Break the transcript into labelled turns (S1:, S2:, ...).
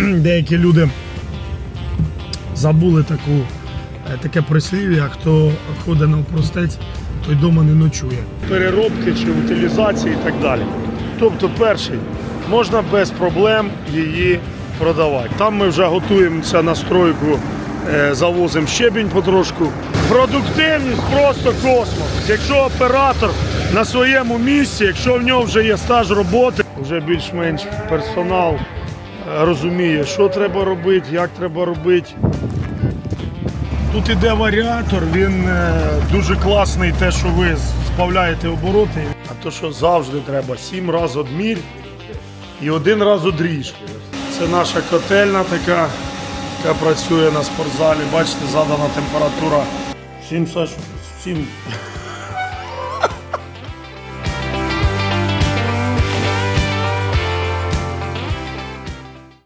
S1: деякі люди забули таку, е, таке прислів'я, хто ходить на навпростець, той дома не ночує. Переробки чи утилізації і так далі. Тобто, перший, можна без проблем її продавати. Там ми вже готуємося на стройку, е, завозимо щебінь потрошку. Продуктивність просто космос. Якщо оператор на своєму місці, якщо в нього вже є стаж роботи, вже більш-менш персонал розуміє, що треба робити, як треба робити. Тут іде варіатор, він е, дуже класний, те, що ви збавляєте обороти. А то, що завжди треба, сім разів одмір і один раз одріж. Це наша котельна така, яка працює на спортзалі. Бачите, задана температура 7, Саш, 7